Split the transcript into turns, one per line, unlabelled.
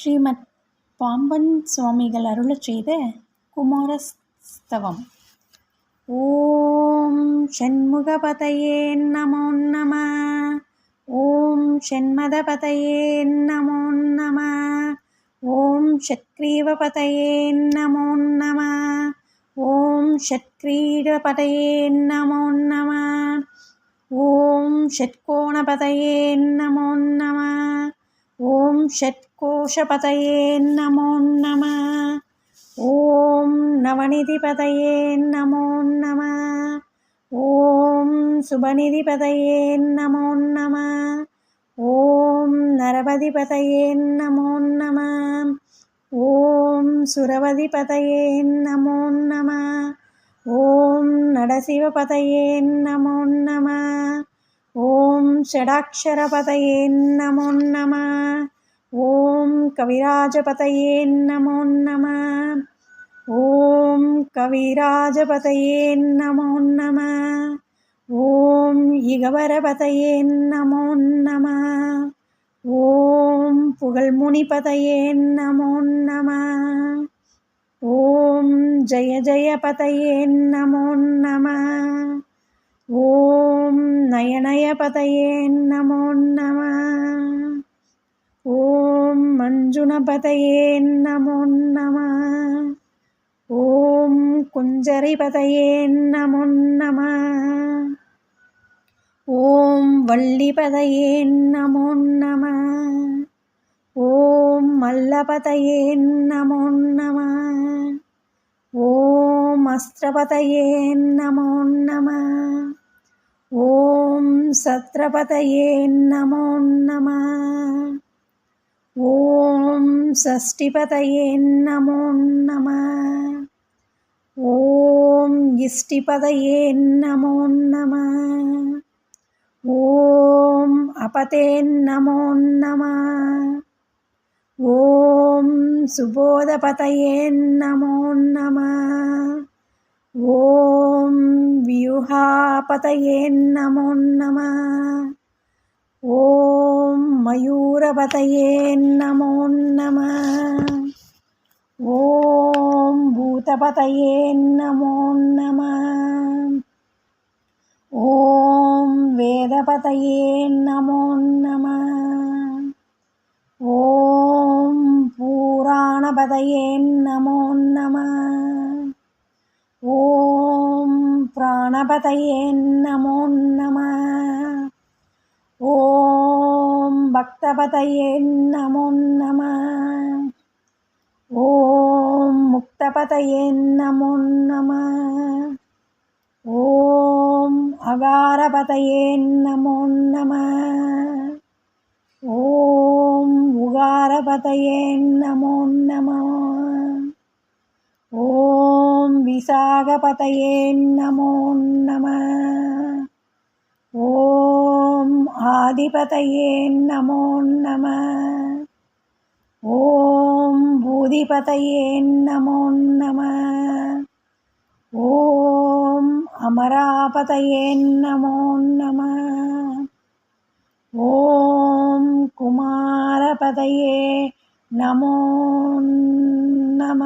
ஸ்ரீமத் பாம்பன் சுவாமிகள் அருளச் செய்த குமாரஸ்தவம். ஓம் ஷண்முகபதையே நமோ நம. ஓம் ஷண்மதபதையே நமோ நம. ஓம் ஷட்க்ரீவபதையே நமோ நம. ஓம் ஷட்க்ரீடபதையே நமோ நம. ஓம் ஷட்கோணபதையே நமோ நம. ఓం షట్కోశపతయే నమో నమ. ఓం నవనిధిపతయే నమో నమ. ఓం శుభనిధిపతయే నమో నమ. ఓం నరపతిపతయే నమో నమ. ఓం సురవధిపతయే నమో నమ. ఓం నడశివపతయే నమో నమ. षडाक्षरपतये नमो नमः ॐ कविराजपतये नमो नमः ॐ कविराजपतये नमो नमः ॐ இகவரபதையே நமோ நம. ஓம் புகழ்முனிபதையே நமோ நம. ஓம் ஜய ஜய பதையே நமோ நம. ஓம் நயனயபதையே நமோ நம. ஓம் மஞ்சுனபதையே நமோ நம. ஓம் குஞ்சரிபதையே நமோ நம. ஓம் வள்ளிபதையே நமோ நம. ஓம் மல்லபதையே நமோ நம. ஓம் அஸ்திரபதையே நமோ நம. సత్రపతయే నమో నమ. ఓం షష్ఠిపతయే నమో నమ. ఓం ఇష్టిపదయే నమో నమ. ఓం అపతే నమో నమ. ఓం సుబోధపతయే నమో నమ. ఓం మహాపతయే నమో నమ ఓం మయూరపతయే నమో నమ ఓం భూతపతయే నమో నమ ఓం వేదపతయే నమో నమ ఓం పురాణపతయే నమో నమ ప్రాణపతయే నమో నమ. ఓం భక్తపతయే నమో నమ. ఓం ముక్తపతయే నమో నమ ఓం అగారపతయే నమో నమ. ఓం ఉగారపతయే నమో నమో. విశాఖపతయే నమో నమ. ఓం ఆదిపతయే నమో నమ. ఓం భూధిపతయే నమో నమ. ఓం అమరాపతయే నమో నమ. ఓం కుమారపతయే నమో నమ.